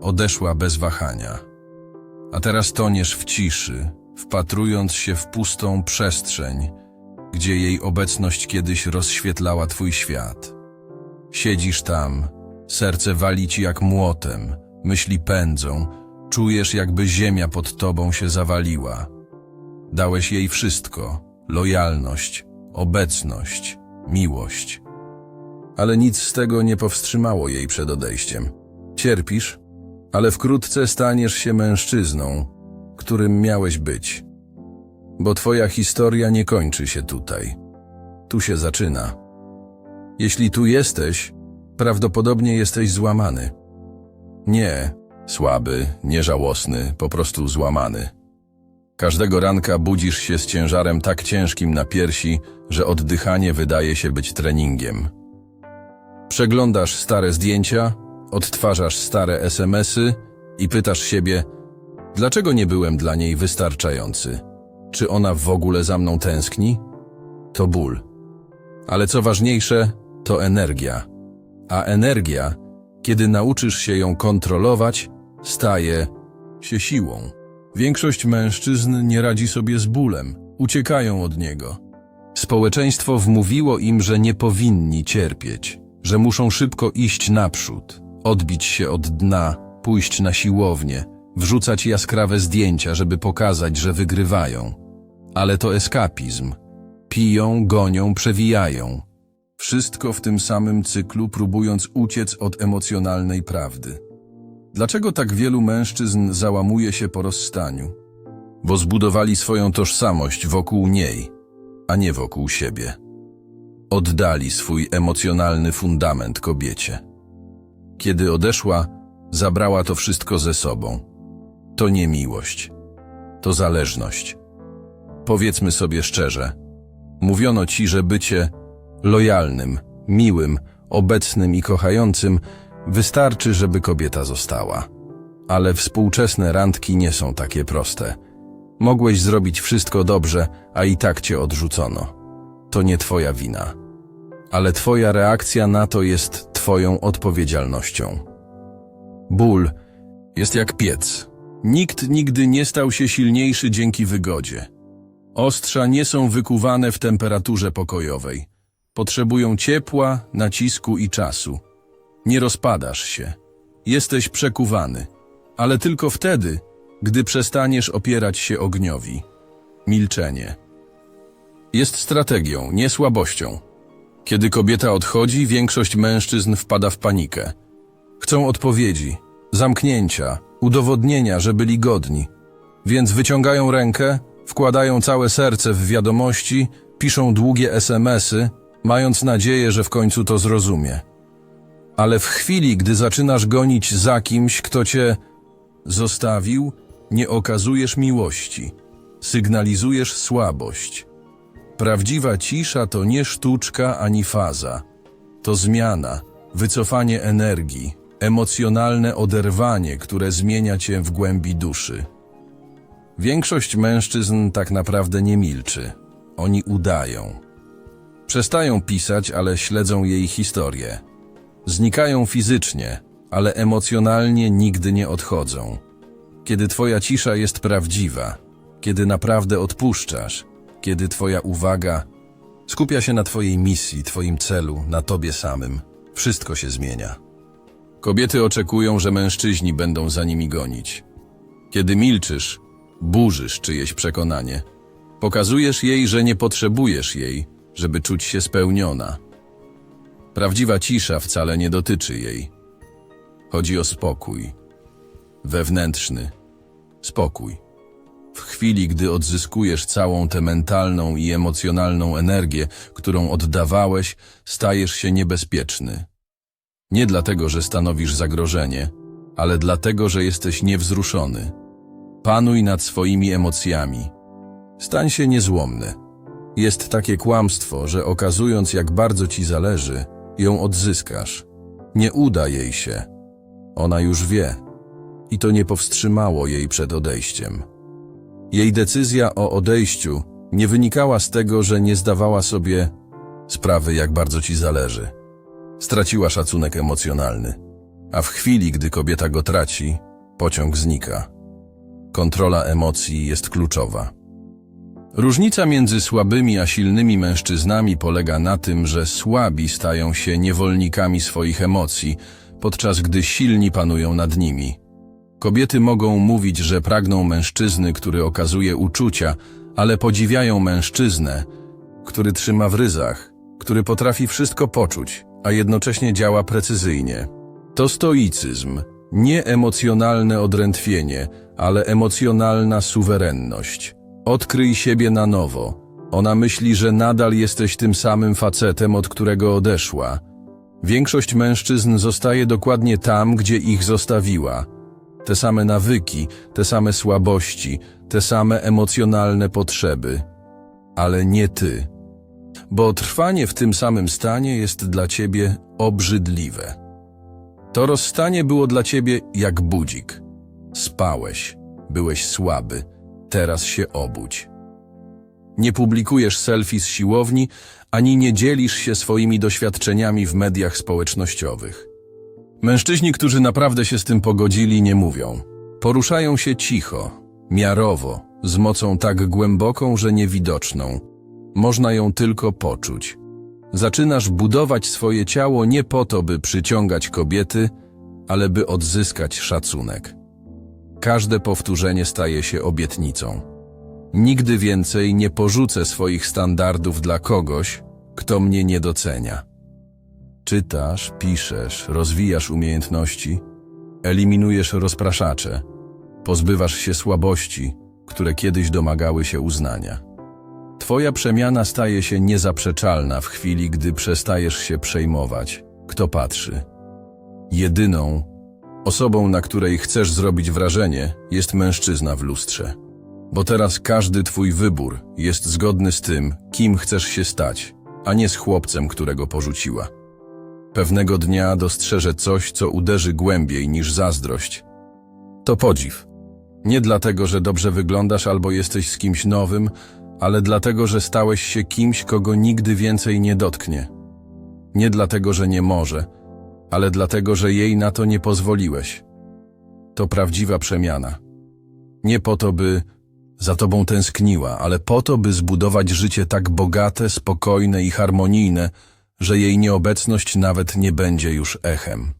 odeszła bez wahania. A teraz toniesz w ciszy, wpatrując się w pustą przestrzeń, gdzie jej obecność kiedyś rozświetlała twój świat. Siedzisz tam, serce wali ci jak młotem, myśli pędzą, czujesz jakby ziemia pod tobą się zawaliła. Dałeś jej wszystko, lojalność, obecność, miłość. Ale nic z tego nie powstrzymało jej przed odejściem. Cierpisz, ale wkrótce staniesz się mężczyzną, którym miałeś być. Bo twoja historia nie kończy się tutaj. Tu się zaczyna. Jeśli tu jesteś, prawdopodobnie jesteś złamany. Nie, słaby, nieżałosny, po prostu złamany. Każdego ranka budzisz się z ciężarem tak ciężkim na piersi, że oddychanie wydaje się być treningiem. Przeglądasz stare zdjęcia, odtwarzasz stare SMSy i pytasz siebie, dlaczego nie byłem dla niej wystarczający? Czy ona w ogóle za mną tęskni? To ból. Ale co ważniejsze, to energia. A energia, kiedy nauczysz się ją kontrolować, staje się siłą. Większość mężczyzn nie radzi sobie z bólem, uciekają od niego. Społeczeństwo wmówiło im, że nie powinni cierpieć, że muszą szybko iść naprzód, odbić się od dna, pójść na siłownię, wrzucać jaskrawe zdjęcia, żeby pokazać, że wygrywają. Ale to eskapizm. Piją, gonią, przewijają. Wszystko w tym samym cyklu, próbując uciec od emocjonalnej prawdy. Dlaczego tak wielu mężczyzn załamuje się po rozstaniu? Bo zbudowali swoją tożsamość wokół niej, a nie wokół siebie. Oddali swój emocjonalny fundament kobiecie. Kiedy odeszła, zabrała to wszystko ze sobą. To nie miłość, to zależność. Powiedzmy sobie szczerze, mówiono ci, że bycie lojalnym, miłym, obecnym i kochającym wystarczy, żeby kobieta została. Ale współczesne randki nie są takie proste. Mogłeś zrobić wszystko dobrze, a i tak cię odrzucono. To nie twoja wina. Ale twoja reakcja na to jest twoją odpowiedzialnością. Ból jest jak piec. Nikt nigdy nie stał się silniejszy dzięki wygodzie. Ostrza nie są wykuwane w temperaturze pokojowej. Potrzebują ciepła, nacisku i czasu. Nie rozpadasz się. Jesteś przekuwany. Ale tylko wtedy, gdy przestaniesz opierać się ogniowi. Milczenie. Jest strategią, nie słabością. Kiedy kobieta odchodzi, większość mężczyzn wpada w panikę. Chcą odpowiedzi, zamknięcia, udowodnienia, że byli godni. Więc wyciągają rękę, wkładają całe serce w wiadomości, piszą długie SMSy, mając nadzieję, że w końcu to zrozumie. Ale w chwili, gdy zaczynasz gonić za kimś, kto cię zostawił, nie okazujesz miłości, sygnalizujesz słabość. Prawdziwa cisza to nie sztuczka ani faza. To zmiana, wycofanie energii, emocjonalne oderwanie, które zmienia cię w głębi duszy. Większość mężczyzn tak naprawdę nie milczy. Oni udają. Przestają pisać, ale śledzą jej historię. Znikają fizycznie, ale emocjonalnie nigdy nie odchodzą. Kiedy twoja cisza jest prawdziwa, kiedy naprawdę odpuszczasz, kiedy twoja uwaga skupia się na twojej misji, twoim celu, na tobie samym, wszystko się zmienia. Kobiety oczekują, że mężczyźni będą za nimi gonić. Kiedy milczysz, burzysz czyjeś przekonanie. Pokazujesz jej, że nie potrzebujesz jej, żeby czuć się spełniona. Prawdziwa cisza wcale nie dotyczy jej. Chodzi o spokój. Wewnętrzny. Spokój. W chwili, gdy odzyskujesz całą tę mentalną i emocjonalną energię, którą oddawałeś, stajesz się niebezpieczny. Nie dlatego, że stanowisz zagrożenie, ale dlatego, że jesteś niewzruszony. Panuj nad swoimi emocjami. Stań się niezłomny. Jest takie kłamstwo, że okazując jak bardzo ci zależy, ją odzyskasz. Nie uda jej się. Ona już wie. I to nie powstrzymało jej przed odejściem. Jej decyzja o odejściu nie wynikała z tego, że nie zdawała sobie sprawy, jak bardzo ci zależy. Straciła szacunek emocjonalny. A w chwili, gdy kobieta go traci, pociąg znika. Kontrola emocji jest kluczowa. Różnica między słabymi a silnymi mężczyznami polega na tym, że słabi stają się niewolnikami swoich emocji, podczas gdy silni panują nad nimi. Kobiety mogą mówić, że pragną mężczyzny, który okazuje uczucia, ale podziwiają mężczyznę, który trzyma w ryzach, który potrafi wszystko poczuć, a jednocześnie działa precyzyjnie. To stoicyzm, nie emocjonalne odrętwienie, ale emocjonalna suwerenność. Odkryj siebie na nowo. Ona myśli, że nadal jesteś tym samym facetem, od którego odeszła. Większość mężczyzn zostaje dokładnie tam, gdzie ich zostawiła. Te same nawyki, te same słabości, te same emocjonalne potrzeby. Ale nie ty. Bo trwanie w tym samym stanie jest dla ciebie obrzydliwe. To rozstanie było dla ciebie jak budzik. Spałeś, byłeś słaby, teraz się obudź. Nie publikujesz selfie z siłowni, ani nie dzielisz się swoimi doświadczeniami w mediach społecznościowych. Mężczyźni, którzy naprawdę się z tym pogodzili, nie mówią. Poruszają się cicho, miarowo, z mocą tak głęboką, że niewidoczną. Można ją tylko poczuć. Zaczynasz budować swoje ciało nie po to, by przyciągać kobiety, ale by odzyskać szacunek. Każde powtórzenie staje się obietnicą. Nigdy więcej nie porzucę swoich standardów dla kogoś, kto mnie nie docenia. Czytasz, piszesz, rozwijasz umiejętności, eliminujesz rozpraszacze, pozbywasz się słabości, które kiedyś domagały się uznania. Twoja przemiana staje się niezaprzeczalna w chwili, gdy przestajesz się przejmować, kto patrzy. Jedyną osobą, na której chcesz zrobić wrażenie, jest mężczyzna w lustrze. Bo teraz każdy twój wybór jest zgodny z tym, kim chcesz się stać, a nie z chłopcem, którego porzuciła. Pewnego dnia dostrzeże coś, co uderzy głębiej niż zazdrość. To podziw. Nie dlatego, że dobrze wyglądasz albo jesteś z kimś nowym, ale dlatego, że stałeś się kimś, kogo nigdy więcej nie dotknie. Nie dlatego, że nie może, ale dlatego, że jej na to nie pozwoliłeś. To prawdziwa przemiana. Nie po to, by za tobą tęskniła, ale po to, by zbudować życie tak bogate, spokojne i harmonijne, że jej nieobecność nawet nie będzie już echem.